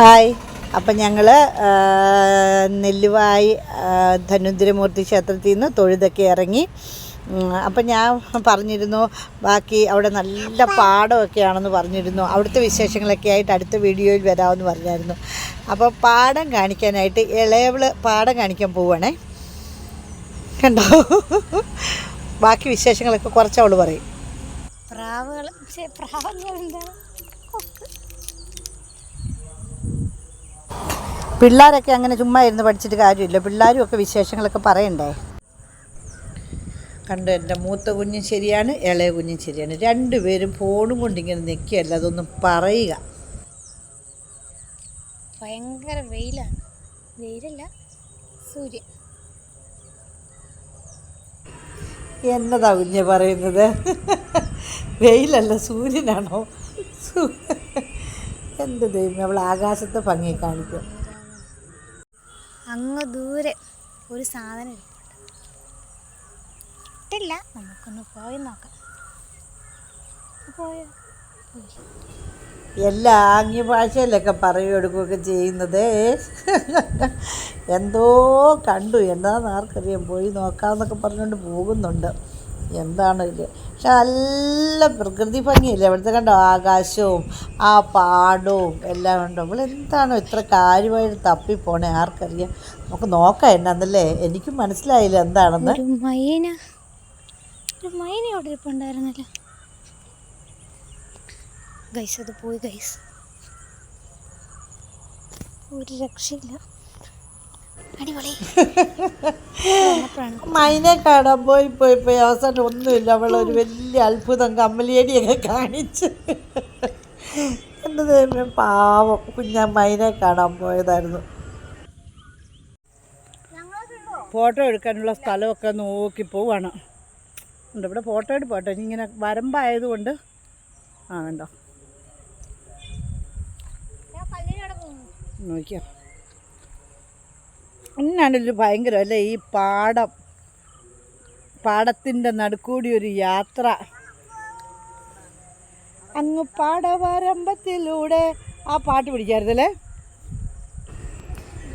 Hi. അപ്പം ഞങ്ങൾ നെല്ലുവായി ധനുന്തിരമൂർത്തി ക്ഷേത്രത്തിൽ നിന്ന് തൊഴുതൊക്കെ ഇറങ്ങി. അപ്പം ഞാൻ പറഞ്ഞിരുന്നു ബാക്കി അവിടെ നല്ല പാടമൊക്കെയാണെന്ന് പറഞ്ഞിരുന്നു. അവിടുത്തെ വിശേഷങ്ങളൊക്കെ ആയിട്ട് അടുത്ത വീഡിയോയിൽ വരാമെന്ന് പറഞ്ഞായിരുന്നു. അപ്പോൾ പാടം കാണിക്കാനായിട്ട് ഇളയവൾ പാടം കാണിക്കാൻ പോവുകയാണേ കണ്ടോ? ബാക്കി വിശേഷങ്ങളൊക്കെ കുറച്ചവൾ പറയും. പ്രാവുകൾ പ്രാവുകൾ എന്താണ് കൊക്ക് പിള്ളേരൊക്കെ അങ്ങനെ ചുമ്മാ ഇരുന്ന് പഠിച്ചിട്ട് കാര്യമില്ല. പിള്ളേരും ഒക്കെ വിശേഷങ്ങളൊക്കെ പറയണ്ടേ? കണ്ടു എന്റെ മൂത്ത കുഞ്ഞും ശരിയാണ് ഇളയ കുഞ്ഞും ശരിയാണ്. രണ്ടുപേരും ഫോണും കൊണ്ടിങ്ങനെ നിൽക്കുകയല്ല അതൊന്നും പറയുക. ഭയങ്കര വെയിലാണ് വെയിലല്ല സൂര്യൻ എന്നതാ കുഞ്ഞ് പറയുന്നത്? വെയിലല്ല സൂര്യനാണോ? എന്ത് ദൈവം അവൾ ആകാശത്തെ ഭംഗി കാണിക്കും. അങ്ങ് ദൂരെ ഒരു സാധനം ഇരിപ്പുണ്ട് ഇട്ടില്ല. നമുക്കൊന്ന് പോയി നോക്കാം. പോയോ? എല്ലാ ആംഗ്യ ഭാഷയിലൊക്കെ പറയുക എടുക്കുകയൊക്കെ ചെയ്യുന്നത്. എന്തോ കണ്ടു. എന്താണെന്ന് ആർക്കറിയാം. പോയി നോക്കാമെന്നൊക്കെ പറഞ്ഞുകൊണ്ട് പോകുന്നുണ്ട്. എന്താണ് പക്ഷെ നല്ല പ്രകൃതി ഭംഗിയല്ലേ? അവിടുത്തെ കണ്ടോ? ആകാശവും ആ പാടവും എല്ലാം ഉണ്ടോ നമ്മൾ എന്താണോ ഇത്ര കാര്യമായിട്ട് തപ്പിപ്പോണേ? ആർക്കറിയാം. നമുക്ക് നോക്കാം എന്നാന്നല്ലേ? എനിക്കും മനസ്സിലായില്ല എന്താണെന്ന്. മൈന. ഒരു മൈന അവിടെ അത് പോയി ഒരു രക്ഷയില്ല. മൈനെ കാണാൻ പോയി പോയി പോയി. അവസാനം ഒന്നുമില്ല. അവളൊരു ഒരു വലിയ അത്ഭുതം കമ്മലിയടിയൊക്കെ കാണിച്ച്. എന്റെ പാവം. കുഞ്ഞ മൈനെ കാണാൻ പോയതായിരുന്നു. ഫോട്ടോ എടുക്കാനുള്ള സ്ഥലമൊക്കെ നോക്കി പോവാണ്. ഉണ്ട് ഇവിടെ ഫോട്ടോ എടുപ്പോട്ടെ ഇങ്ങനെ വരമ്പായതുകൊണ്ട്. ആ കണ്ടോ? നോക്കിയോ. എന്നാണല്ലോ ഭയങ്കര അല്ലേ? ഈ പാടം പാടത്തിന്റെ നടുക്കൂടി ഒരു യാത്ര. അങ്ങ് പാടവരമ്പത്തിലൂടെ ആ പാട്ട് പിടിക്കാറില്ലേ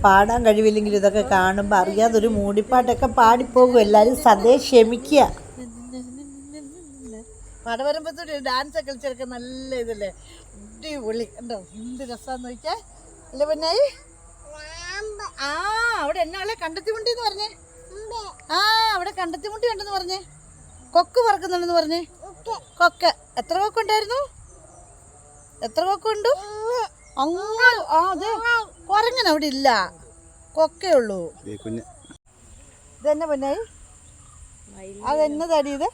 പാടാൻ കഴിവില്ലെങ്കിൽ ഇതൊക്കെ കാണുമ്പോൾ അറിയാതെ അറിയാതൊരു മൂടിപ്പാട്ടൊക്കെ പാടിപ്പോകും. എല്ലാവരും സദേ ക്ഷമിക്കുക. പാടവരമ്പത്തോടെ ഡാൻസ് കളിച്ചൊക്കെ നല്ല ഇതല്ലേ? അടിപൊളി. ഉണ്ടോ എന്ത് രസമാന്ന് വെച്ചാൽ അല്ലേ പൊന്നായി? ആ അവിടെ എന്നാളെ കണ്ടെത്തി മുണ്ടി എന്ന് പറഞ്ഞേ. ആ അവിടെ കണ്ടെത്തി മുണ്ടി ഉണ്ടെന്ന് പറഞ്ഞേ. കൊക്ക് പറക്കുന്നുണ്ടെന്ന് പറഞ്ഞേ. കൊക്ക്. എത്ര കൊക്കുണ്ടായിരുന്നു? എത്ര കൊക്കുണ്ട്? അങ്ങ്. ആ അതെ. കുരങ്ങൻ അവിടെ ഇല്ല. കൊക്കേ ഉള്ളൂ. കുഞ്ഞ്. ഇതെന്നെ പൊന്നായി അതെന്നതാടി ഇത്?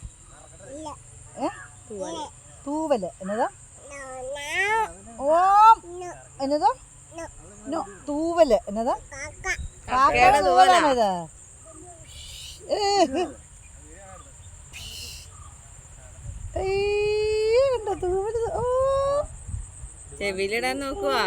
തൂവൽ. എന്നതാ? ഓം. എന്നതാ? തൂവൽ. എന്നതാ? കാക്കയുടെ തൂവലാണോ ഇത് ഏ. അയ്യോ, കണ്ടോ തൂവൽ. ഓ. ചെവിയിലിടാൻ നോക്കുവാ.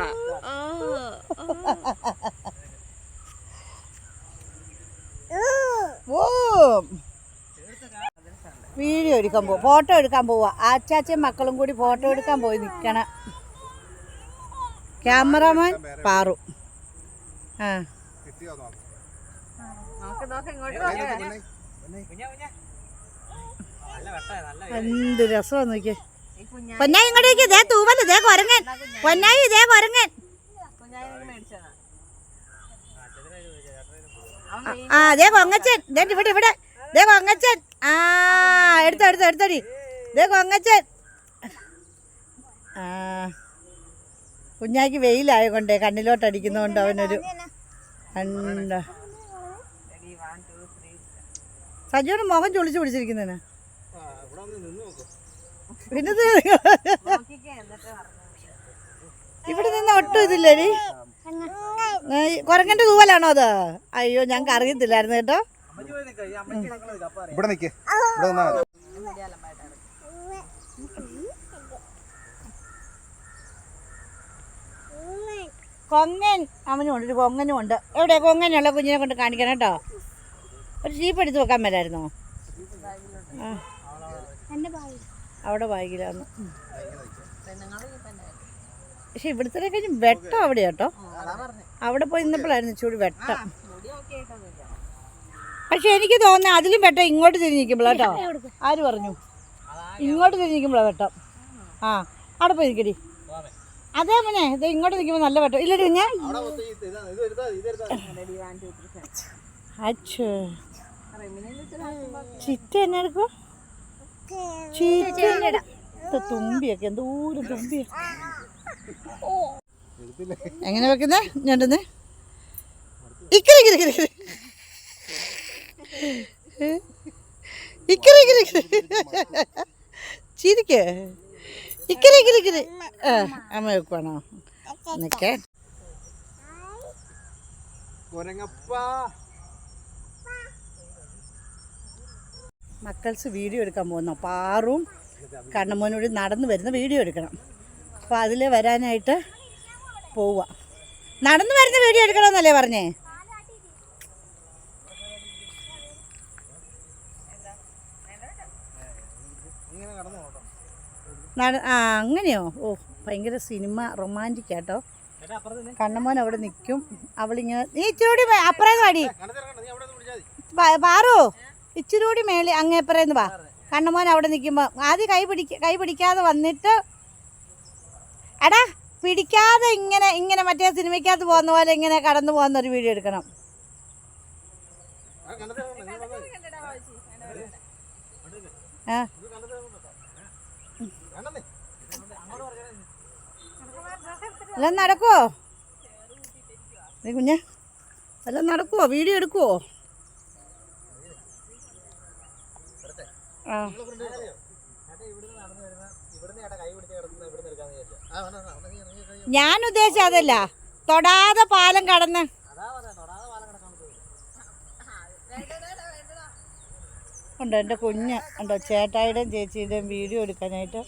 വീഡിയോ എടുക്കാൻ പോവാ ഫോട്ടോ എടുക്കാൻ പോവാ. ആച്ചാച്ചയും മക്കളും കൂടി ഫോട്ടോ എടുക്കാൻ പോയി നിൽക്കണം ക്യാമറമാൻ പാറു. ആ. എന്ത് രസമാണ് നോക്കിയേ. പൊന്നായി ഇങ്ങോട്ടേക്ക് ദേ തൂവൽ ദേ കൊരങ്ങൻ. പൊന്നായി ദേ കൊരങ്ങൻ. ആ ദേ കൊങ്ങച്ചൻ. ദേ ഇവിടെ ഇവിടെ. ദേ കൊങ്ങച്ചൻ. ആ എടുത്തോ എടുത്തോ എടുത്തോടി. ദേ കൊങ്ങച്ചൻ. ആ. കുഞ്ഞാക്ക് വെയിലായ കൊണ്ടേ കണ്ണിലോട്ട് അടിക്കുന്നതുകൊണ്ട് അവനൊരു കണ്ട സജുവിന് മുഖം ചൊളിച്ചു പിടിച്ചിരിക്കുന്നതിന് പിന്നെ ഇവിടെ നിന്ന് ഒട്ടും ഇതില്ലേടി കുരങ്ങന്റെ തൂവലാണോ അത്? അയ്യോ ഞങ്ങൾക്ക് അറിയത്തില്ലായിരുന്നു കേട്ടോ. ഇവിടെ നിൽക്ക് ഇവിടെ നിന്നാ മതി കൊങ്ങൻ അവനും ഉണ്ട് ഒരു കൊങ്ങനും ഉണ്ട് എവിടെ കൊങ്ങനുള്ള കുഞ്ഞിനെ കൊണ്ട് കാണിക്കണം കേട്ടോ. ഒരു ജീപ്പ് എടുത്ത് വെക്കാൻ മേലായിരുന്നോ? എന്റെ അവിടെ ബാഗിലാന്ന്. പക്ഷെ ഇവിടുത്തെ കഴിഞ്ഞ് വെട്ടം അവിടെ കേട്ടോ. അവിടെ പോയി നിന്നപ്പോഴായിരുന്നു ചൂട് വെട്ടം. പക്ഷെ എനിക്ക് തോന്നുന്നത് അതിലും വെട്ടം ഇങ്ങോട്ട് തിരിഞ്ഞിരിക്കുമ്പോഴാട്ടോ ആര് പറഞ്ഞു? ഇങ്ങോട്ട് തിരിഞ്ഞിരിക്കുമ്പോഴാണ് വെട്ടം. ആ അവിടെ പോയി നിൽക്കടി അതേ മോനെ ഇത് ഇങ്ങോട്ട് നിൽക്കുമ്പോൾ നല്ല പറ്റും. ഇല്ലടി ഞാൻ. അച്ഛോ. ചിറ്റ എന്നെ എടുക്കും ചിറ്റ തുമ്പിയൊക്കെ എന്തോരം തുമ്പിയ? എങ്ങനെ വെക്കുന്നേ? ഞണ്ടെന്ന് ഇക്കറി ഇക്കറി ഇക്കറി ഇക്കറി ഇക്കറി ഇക്കറി. ചിരിക്ക്? ഇക്കരി ഇക്കരി ആ അമ്മ വെക്കുവാണോ? നിക്കേ. മക്കൾസ് വീഡിയോ എടുക്കാൻ പോകുന്നു. പാറും കണ്ണമോനോട് നടന്നു വരുന്ന വീഡിയോ എടുക്കണം. അപ്പോൾ അതിൽ വരാനായിട്ട് പോവുക നടന്നു വരുന്ന വീഡിയോ എടുക്കണമെന്നല്ലേ പറഞ്ഞേ ഇങ്ങനെ കടന്നു പോട്ടോ നട ആ അങ്ങനെയോ ഓ ഭയങ്കര സിനിമ റൊമാന്റിക് ആട്ടോ കണ്ണമോൻ അവിടെ നിൽക്കും അവളിങ്ങനെ നീ ഇച്ചിരി അപ്പുറേന്ന് അപ്പുറം പാടി പാറു ഇച്ചിരി കൂടി മേളി അങ്ങേപ്പറേന്ന് വാ കണ്ണമോൻ അവിടെ നിൽക്കുമ്പോൾ ആദ്യം കൈ പിടിക്ക കൈ പിടിക്കാതെ വന്നിട്ട് എടാ പിടിക്കാതെ ഇങ്ങനെ ഇങ്ങനെ മറ്റേ സിനിമയ്ക്കകത്ത് പോകുന്ന പോലെ ഇങ്ങനെ കടന്നു പോകുന്ന ഒരു വീഡിയോ എടുക്കണം ആ കണ്ടത്തിറങ്ങണ്ട നീ വന്നാ മതി. ആ ഇത് കണ്ടത്തിറങ്ങണ്ട കണ്ടന്നേ അങ്ങോട്ട് പറഞ്ഞാൽ എല്ലാം നടക്കുവോ നീ കുഞ്ഞെ എല്ലാം നടക്കുവോ വീഡിയോ എടുക്കുവോ ആ ചേട്ടാ ഇവിടുന്ന് നടന്നു വരുന്ന ഇവിടുന്ന് ചേട്ടാ കൈ പിടിച്ച് കിടക്കുന്ന ഇവിടുന്ന് എടുക്കാന്ന് വിചാരിച്ചു നടക്കുവോ? കുഞ്ഞ. എല്ലാം നടക്കുവോ? വീഡിയോ എടുക്കുവോ? ഞാൻ ഉദ്ദേശിച്ച അതല്ല. തൊടാതെ പാലം കടന്ന്. ഉണ്ട് എന്റെ കുഞ്ഞ്? ഉണ്ടോ ചേട്ടായിയുടെയും ചേച്ചിയുടെയും വീഡിയോ എടുക്കാനായിട്ട്?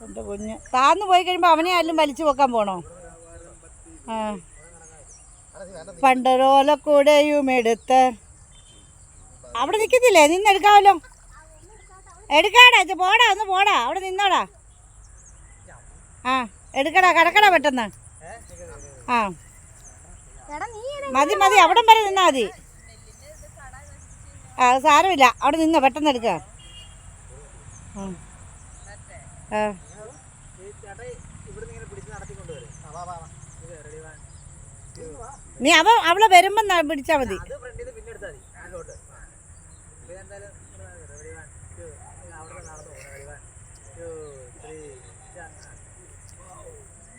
എന്റെ കുഞ്ഞ്. താന്ന് പോയി കഴിയുമ്പോൾ അവനെ ആരും വലിച്ചു വെക്കാൻ പോണോ? ആ. കൂടെയും എടുത്ത്. അവിടെ നിൽക്കുന്നില്ലേ? നിന്നെടുക്കാമല്ലോ എടുക്കാടാ ഇത് പോടാ ഒന്ന് പോടാ. അവിടെ നിന്നോടാ. ആ എടുക്കടാ കിടക്കടാ പെട്ടെന്ന്. ആ. മതി മതി അവിടം വരെ നിന്നാ മതി. ആ സാരമില്ല. അവിടെ നിന്നോ പെട്ടെന്ന് എടുക്കാം. ആ. ചേട്ടാ ഇവിടുന്ന് ഇങ്ങനെ പിടിച്ച് നടത്തിക്കൊണ്ട് വരും ആ വാ വാ വാ ഇത് റെഡി വാ നീ അവ അവളെ വരുമ്പം ന- പിടിച്ചാ മതി അത് ഫ്രണ്ടിൽ നിന്ന് പിന്നെ എടുത്താൽ മതി അങ്ങോട്ട് ഇത് എന്തായാലും റെഡി വൺ ടു അവിടെ അവ അവളെ വരുമ്പം പിടിച്ചാൽ മതി.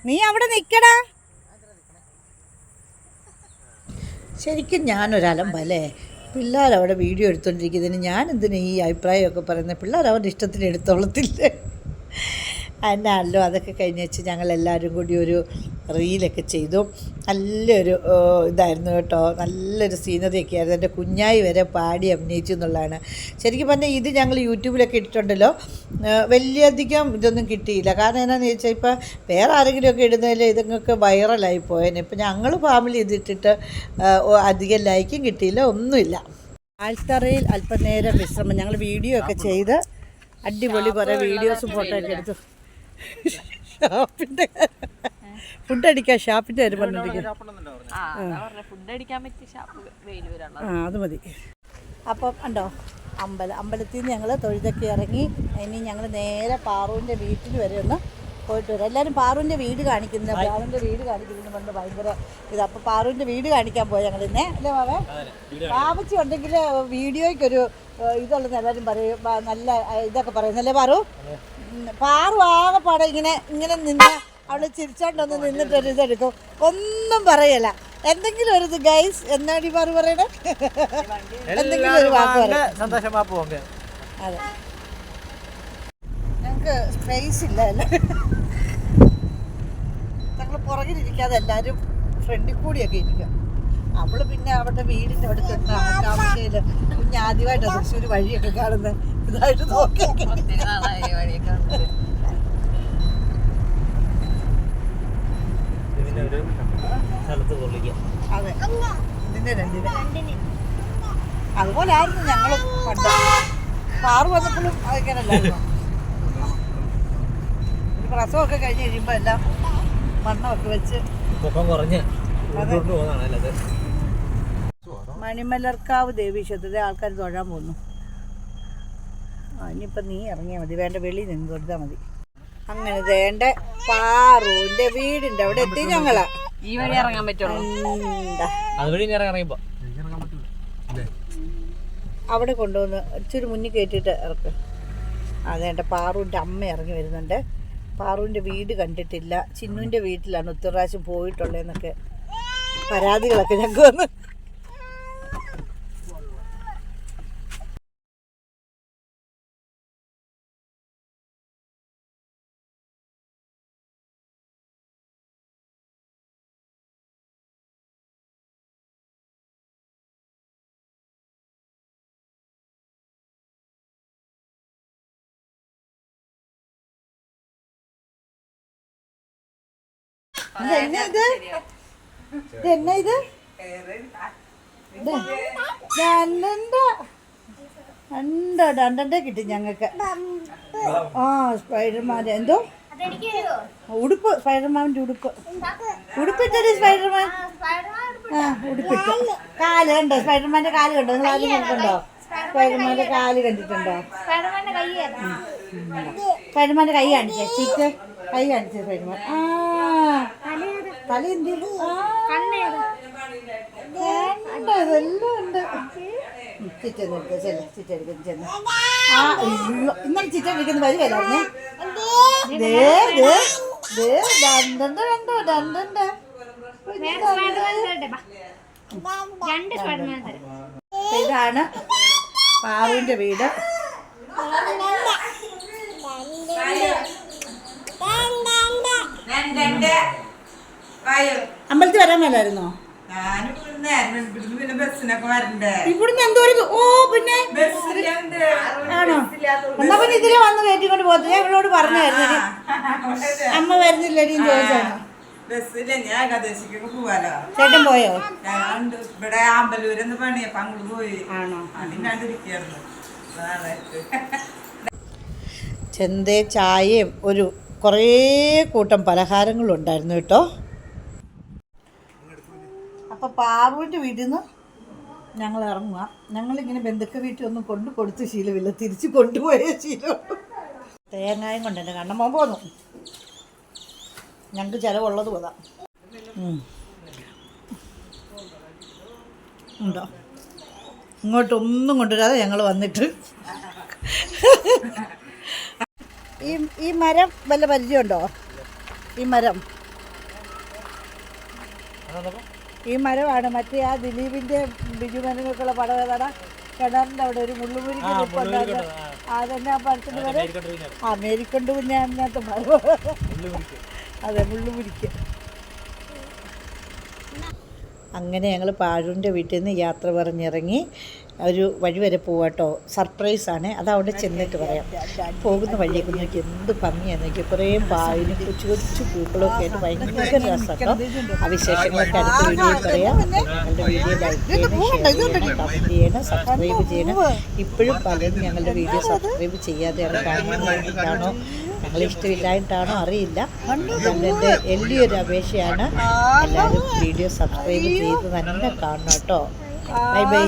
നീ അവിടെ നിൽക്കടാ ശരിക്കും ഞാനൊരലമ്പല്ലേ? പിള്ളേർ അവിടെ വീഡിയോ എടുത്തോണ്ടിരിക്കുന്നതിന് ഞാൻ എന്തിനാ ഈ അഭിപ്രായമൊക്കെ പറയുന്നത് പിള്ളേർ അവരുടെ ഇഷ്ടത്തിന് എടുത്തോളത്തില്ലേ? അതിനല്ലോ അതൊക്കെ കഴിഞ്ഞ് വെച്ച് ഞങ്ങളെല്ലാവരും കൂടി ഒരു റീലൊക്കെ ചെയ്തു. നല്ലൊരു ഇതായിരുന്നു കേട്ടോ. നല്ലൊരു സീനറിയൊക്കെ ആയിരുന്നു. എന്റെ കുഞ്ഞായി വരെ പാടി അഭിനയിച്ചു എന്നുള്ളതാണ്. ശരിക്കും പറഞ്ഞാൽ ഇത് ഞങ്ങൾ യൂട്യൂബിലൊക്കെ ഇട്ടിട്ടുണ്ടല്ലോ. വലിയധികം ഇതൊന്നും കിട്ടിയില്ല. കാരണം എന്നാന്ന് ചോദിച്ചാൽ ഇപ്പം വേറെ ആരെങ്കിലുമൊക്കെ ഇടുന്നതിൽ ഇതൊക്കെ വൈറലായി പോയേനെ. ഇപ്പം ഞങ്ങൾ ഫാമിലി ഇതിട്ടിട്ട് അധികം ലൈക്കും കിട്ടിയില്ല ഒന്നുമില്ല. ആൾത്തറയിൽ അല്പനേരം വിശ്രമം. ഞങ്ങൾ വീഡിയോ ഒക്കെ ചെയ്ത് അടിപൊളി കുറേ വീഡിയോസും ഫോട്ടോ ഒക്കെ എടുത്തു. ഷാപ്പിന്റെ ഫുഡ് അടിക്കാൻ ഷാപ്പിന്റെ കാര്യം പറഞ്ഞിരിക്കുന്നു. ഫുഡ് അടിക്കാൻ പറ്റിയ ഷാപ്പ് വെയിലൂരാണ് ആ അത് മതി. അപ്പം ഉണ്ടോ? അമ്പലം അമ്പലത്തിൽ നിന്ന് ഞങ്ങൾ തൊഴുതൊക്കെ ഇറങ്ങി ഇനി ഞങ്ങൾ നേരെ പാറുവിന്റെ വീട്ടിൽ വരെ ഒന്ന് പോയിട്ട് വരാം. എല്ലാവരും പാറുവിന്റെ വീട് കാണിക്കുന്നത് പാറുവിന്റെ വീട് കാണിക്കുന്നത് കൊണ്ട് ഭയങ്കര ഇത്. അപ്പോൾ പാറുവിന്റെ വീട് കാണിക്കാൻ പോയി ഞങ്ങൾ ഇന്നേ അല്ലേ മാവേ പാവച്ചി ഉണ്ടെങ്കിൽ വീഡിയോയ്ക്കൊരു ഇതുള്ളത് ഇതുള്ളതെന്ന് എല്ലാവരും പറയും. നല്ല ഇതൊക്കെ പറയുന്നല്ലേ പാറു? പാറു ആകെപ്പാടെ ഇങ്ങനെ ഇങ്ങനെ നിന്ന് അവൾ ചിരിച്ചോണ്ടൊന്ന് നിന്നിട്ട് ഒരു ഇതെടുക്കും ഒന്നും പറയല എന്തെങ്കിലും ഒരു ഇത് ഗൈസ് എന്നാടി പാറു പറയണേ? എന്തെങ്കിലും ഒരു വാക്ക് പറയും. അതെ. ഞങ്ങൾക്ക് സ്പേസ് ഇല്ല അല്ലേ? ഞങ്ങൾ പുറകിലിരിക്കാതെ എല്ലാവരും ഫ്രണ്ടിൽ കൂടിയൊക്കെ ഇരിക്കുക അവൾ പിന്നെ അവളുടെ വീടിന്റെ അടുത്തുണ്ട് താമസയിൽ കുഞ്ഞ് ആദ്യമായിട്ടാണ് തൃശ്ശൂർ വഴിയൊക്കെ കാണുന്നത് ഇതായിട്ട് നോക്കി. അതെ. ഇതിന്റെ രണ്ടിന് അതുപോലെ ആയിരുന്നു ഞങ്ങളും പണ്ട്. കാറ് വന്നപ്പോഴും അതൊക്കെയാണല്ലോ പ്രസവമൊക്കെ കഴിഞ്ഞ് കഴിയുമ്പോൾ എല്ലാം മണ്ണൊക്കെ വെച്ച് പൊക്കം കുറഞ്ഞ് ഉരുണ്ടുകൊണ്ട് പോകുന്നതാണ് അല്ലത് മണിമലർക്കാവ് ദേവീ ക്ഷേത്രത്തിലെ ആൾക്കാർ തൊഴാൻ പോകുന്നു ആ ഇനിയിപ്പം നീ ഇറങ്ങിയാൽ മതി. വേണ്ട വെളി നിന്ന് തൊഴുതാൽ മതി. അങ്ങനെ വേണ്ട പാറുവിന്റെ വീടിന്റെ അവിടെ എത്തി ഞങ്ങളാ. ഈ വഴി ഇറങ്ങാൻ പറ്റുള്ളൂ. അതുവഴി ഇറങ്ങിയപ്പോ അവിടെ കൊണ്ടുവന്ന് ഇച്ചിരി മുന്നിൽ കയറ്റിയിട്ട് ഇറക്ക്. അതേണ്ട പാറുവിന്റെ അമ്മ ഇറങ്ങി വരുന്നുണ്ട്. പാറുവിന്റെ വീട് കണ്ടിട്ടില്ല. ചിന്നുവിന്റെ വീട്ടിലാണ് ഒത്തിരി പ്രാവശ്യം പോയിട്ടുള്ളതെന്നൊക്കെ പരാതികളൊക്കെ ഞങ്ങൾക്ക് വന്ന് ഇതെന്നാ ഇത്? ഇതെന്നാ ഇത്? രണ്ടോ കിട്ടി ഞങ്ങൾക്ക്. ആ സ്പൈഡർമാൻ എന്തോ? ഉടുപ്പ് സ്പൈഡർമാന്റെ ഉടുപ്പ്. ഉടുപ്പിട്ടൊരു സ്പൈഡർമാൻ ആ ഉടുപ്പിട്ട്. കാൽ കണ്ടോ? സ്പൈഡർമാന്റെ കാൽ കണ്ടോ? നിങ്ങൾ ആദ്യം കണ്ടിട്ടുണ്ടോ സ്പൈഡർമാന്റെ കാൽ കണ്ടിട്ടുണ്ടോ? സ്പൈഡർമാന്റെ കൈ കാണിച്ചേ. ചീക്ക് കൈ കാണിച്ചേ സ്പൈഡർമാൻ. ആ തല ഇതെല്ലാം ഉണ്ട്. എടുത്ത് ചെല്ല ചെന്ന് ആ അയ്യോ ഇന്നലെ എടുക്കുന്ന വരുവല്ലായിരുന്നേ ദേ ദേ ദേ. രണ്ടുണ്ട് രണ്ടോ രണ്ടുണ്ട് ഇതാണ് പാറുവിന്റെ വീട്. അമ്പലത്തിൽ വരാൻ മേലായിരുന്നോ? ഇവിടുന്ന് എന്തോരം ദൂ- ഓ പിന്നെ ആണോ? എന്നാ പിന്നെ ഇതിലെ വന്ന് കയറ്റിക്കൊണ്ട് പോകത്തില്ല? ഞാൻ ഇവളോട് പറഞ്ഞായിരുന്നു അമ്മ വരുന്നില്ല ചോദിച്ചാണ്. പോവാലോ? ചേട്ടൻ പോയോ? ഇവിടെ അമ്പലൂരെന്ന് പണിയപ്പോ അങ്ങോട്ട് പോയി. ആണോ? ചെന്തേ ചായയും ഒരു കുറേ കൂട്ടം പലഹാരങ്ങളും ഉണ്ടായിരുന്നു കേട്ടോ. അപ്പോൾ പാറുവിന്റെ വീട്ടിൽ നിന്ന് ഞങ്ങൾ ഇറങ്ങുക ഞങ്ങളിങ്ങനെ ബന്ധുക്ക വീട്ടിൽ ഒന്നും കൊണ്ടു കൊടുത്ത ശീലമില്ല. തിരിച്ച് കൊണ്ടുപോയ ശീലം. തേങ്ങായും കൊണ്ട് എന്റെ കണ്ണമ്മ പോന്നു. ഞങ്ങൾക്ക് ചിലവുള്ളത് പോതാ. ഉണ്ടോ? ഇങ്ങോട്ടൊന്നും കൊണ്ടുവരാതെ ഞങ്ങൾ വന്നിട്ട്. ഈ ഈ മരം വല്ല പരിചയമുണ്ടോ? ഈ മരം. ഈ മരമാണ്. മറ്റേ ആ ദിലീപിന്റെ ബിജു മരങ്ങൾക്കുള്ള പടം ഏതാണ് കിണറിന്റെ അവിടെ ഒരു മുള്ളുമുരിക്ക് നിൽപ്പുണ്ടായിരുന്നു അതെന്നെ പടത്തിന്റെ പേര്? ആ മേരിക്കൊണ്ട് പിന്നെ അതിനകത്ത് മരം അതെ മുള്ളുമുരിക്ക് അങ്ങനെ ഞങ്ങൾ പാഴൂന്റെ വീട്ടിൽ നിന്ന് യാത്ര പറഞ്ഞിറങ്ങി. ഒരു വഴി വരെ പോവാട്ടോ സർപ്രൈസാണ് അത് അവിടെ ചെന്നിട്ട് പറയാം. പോകുന്ന വഴിയൊക്കെ നോക്കി എന്ത് ഭംഗിയാണ് നോക്കി. കുറേ പാവിനും കൊച്ചു കൊച്ചു പൂക്കളൊക്കെ ആയിട്ട് ഭയങ്കര രസമാണ് ആ വിശേഷങ്ങളൊക്കെ അടുത്ത വീഡിയോ പറയാം. ഞങ്ങളുടെ വീഡിയോ ലൈക്ക് ചെയ്യണം കമന്റ് ചെയ്യണം. സബ്സ്ക്രൈബ് ചെയ്യണം ഇപ്പോഴും പലരും ഞങ്ങളുടെ വീഡിയോ സബ്സ്ക്രൈബ് ചെയ്യാതെയാണ് കാണാൻ വേണ്ടിയിട്ടാണോ ഞങ്ങളെ ഇഷ്ടമില്ലായിട്ടാണോ അറിയില്ല. എന്റെ വലിയൊരു അപേക്ഷയാണ് എല്ലാവരും വീഡിയോ സബ്സ്ക്രൈബ് ചെയ്ത് തന്നെ കാണണം കേട്ടോ ബൈ ബൈ